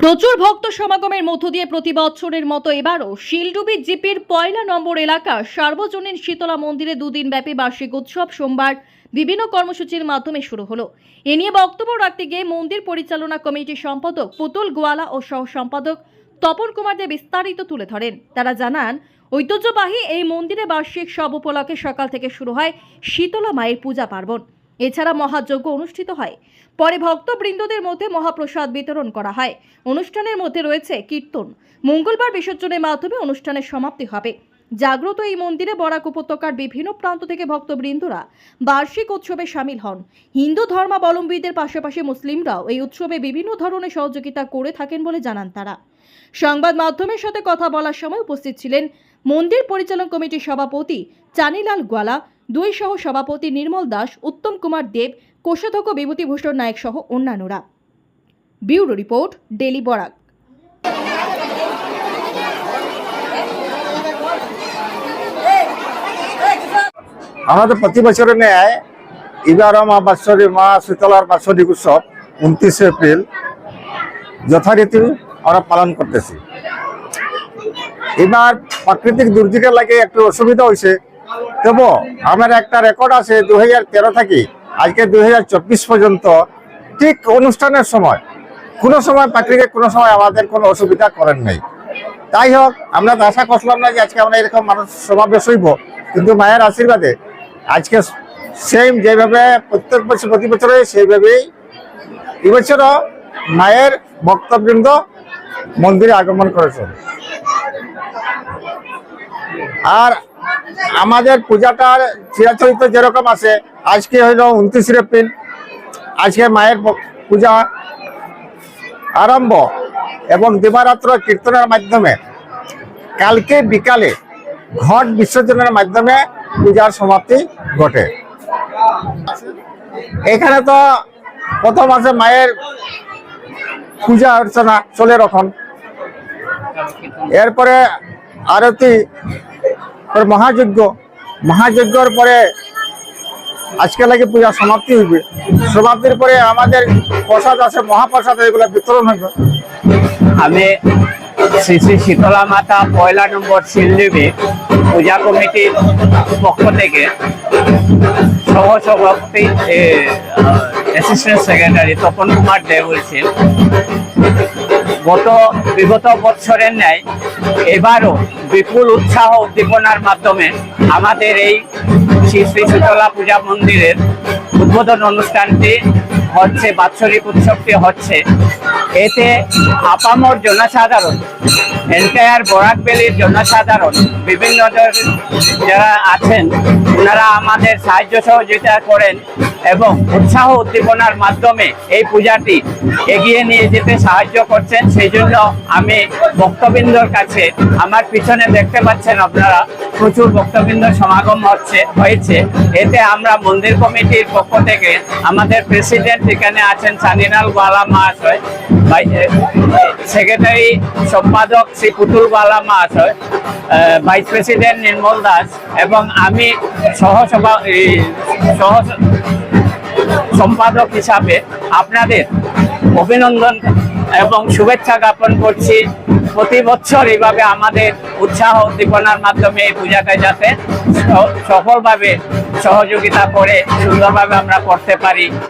প্রচুর ভক্ত সমাগমের মধ্য দিয়ে প্রতি বছরের মতো এবারও শিলডুবি জিপির পয়লা নম্বর এলাকা সার্বজনীন শীতলা মন্দিরে দুদিন ব্যাপী বার্ষিক উৎসব সোমবার বিভিন্ন কর্মসূচির মাধ্যমে শুরু হলো। এ নিয়ে বক্তব্য রাখতে গিয়ে মন্দির পরিচালনা কমিটির সম্পাদক পুতুল গোয়ালা ও সহ সম্পাদক তপন কুমার দে বিস্তারিত তুলে ধরেন। তারা জানান, ঐতিহ্যবাহী এই মন্দিরে বার্ষিক সব উপলক্ষে সকাল থেকে শুরু হয় শীতলা মায়ের পূজা পার্বণ। এছাড়া মহাযজ্ঞ অনুষ্ঠিত হয়। পরে ভক্তবৃন্দদের মধ্যে মহাপ্রসাদ বিতরণ করা হয়। অনুষ্ঠানের মধ্যে রয়েছে কীর্তন। মঙ্গলবার বিসর্জনের মাধ্যমে অনুষ্ঠানের সমাপ্তি হবে। জাগ্রত এই মন্দিরে বরাক উপত্যকার বিভিন্ন প্রান্ত থেকে ভক্তবৃন্দরা বার্ষিক উৎসবে সামিল হন। হিন্দু ধর্মাবলম্বীদের পাশাপাশি মুসলিমরাও এই উৎসবে বিভিন্ন ধরনের সহযোগিতা করে থাকেন বলে জানান তারা। সংবাদ মাধ্যমের সাথে কথা বলার সময় উপস্থিত ছিলেন মন্দির পরিচালন কমিটির সভাপতি চানিলাল গোয়ালা, দুই সহ সভাপতি নির্মল দাস, উত্তম কুমার দেব, কোষাধ্যক্ষ বিভূতিভূষণ নায়ক সহ অন্যান্যরা। Bureau report daily Barak. আমাদের প্রতি বছরের ন্যায় এবারও মা বাৎসরী মা শীতলার বাৎসরিক উৎসব, উনত্রিশে এপ্রিল, যথারীতি আমরা পালন করতেছি। এবার প্রাকৃতিক দুর্যোগের লাগে একটু অসুবিধা হয়েছে তবু আমার একটা রেকর্ড আছে দু হাজার থেকে, আজকে দুই হাজার চব্বিশ পর্যন্ত ঠিক অনুষ্ঠানের সময়, কোনো সময় প্রাকৃতিক, কোনো সময় আমাদের কোনো অসুবিধা করেন নাই। তাই হোক, আমরা তো আশা করছিলাম না যে আজকে আমরা এরকম মানুষ সমাবেশ হইব, কিন্তু মায়ের আশীর্বাদে আজকে সেম যেভাবে প্রত্যেক বছর, প্রতি বছরে সেইভাবেই এবছরও মায়ের ভক্তবৃন্দ মন্দিরে আগমন করেছেন আর আমাদের পূজাটার চিরাচরিত যেরকম আছে, আজকে হইল উনত্রিশে এপ্রিল। আজকে মায়ের পূজা আরম্ভ এবং দিবারাত্র কীর্তনের মাধ্যমে। কালকে বিকালে ঘট বিসর্জনের মাধ্যমে পূজার সমাপ্তি ঘটে। এখানে তো প্রথম আছে মায়ের পূজা অর্চনা, চলে রখন এরপরে আরতি মহাযজ্ঞ। মহাযজ্ঞর পরে আজকে লাগে পূজা সমাপ্তি হইবে। সমাপ্তির পরে আমাদের প্রসাদ আছে, মহাপ্রসাদ, এগুলো বিতরণ হবে। আমি শ্রী শ্রী শীতলা মাতা পয়লা নম্বর শিলদেবী পূজা কমিটির পক্ষ থেকে সহ সভাপতি অ্যাসিস্ট্যান্ট সেক্রেটারি তপন কুমার দে বলছেন গত বিগত বছরের ন্যায় এবারও বিপুল উৎসাহ উদ্দীপনার মাধ্যমে আমাদের এই শ্রী শ্রী শীতলা পূজা মন্দিরের উদ্বোধন অনুষ্ঠানটি হচ্ছে, বাৎসরিক উৎসবটি হচ্ছে। এতে আপামর জনসাধারণ, এন্টায়ার বরাকবেলির জনসাধারণ, বিভিন্ন যারা আছেন, ওনারা আমাদের সাহায্য সহযোগিতা করেন। এবং উৎসাহ উদ্দীপনার মাধ্যমে এই পূজাটি এগিয়ে নিয়ে যেতে সাহায্য করছেন। সেই জন্য আমি ভক্তবৃন্দর কাছে আমার পিছনে দেখতে পাচ্ছেন আপনারা প্রচুর ভক্তবৃন্দ সমাগম হচ্ছে, হয়েছে। এতে আমরা মন্দির কমিটির পক্ষ থেকে আমাদের প্রেসিডেন্ট এখানে আছেন চানিনাল গোয়ালা মহাশয় সেক্রেটারি সম্পাদক শ্রী পুতুল গোয়ালা মহাশয় ভাইস প্রেসিডেন্ট নির্মল দাস এবং আমি সহসভা সহ সম্পাদক হিসাবে আপনাদের অভিনন্দন এবং শুভেচ্ছা জ্ঞাপন করছি। প্রতি বছর এইভাবে আমাদের উৎসাহ উদ্দীপনার মাধ্যমে এই পূজাটা যাতে সফলভাবে সহযোগিতা করে সুন্দরভাবে আমরা করতে পারি।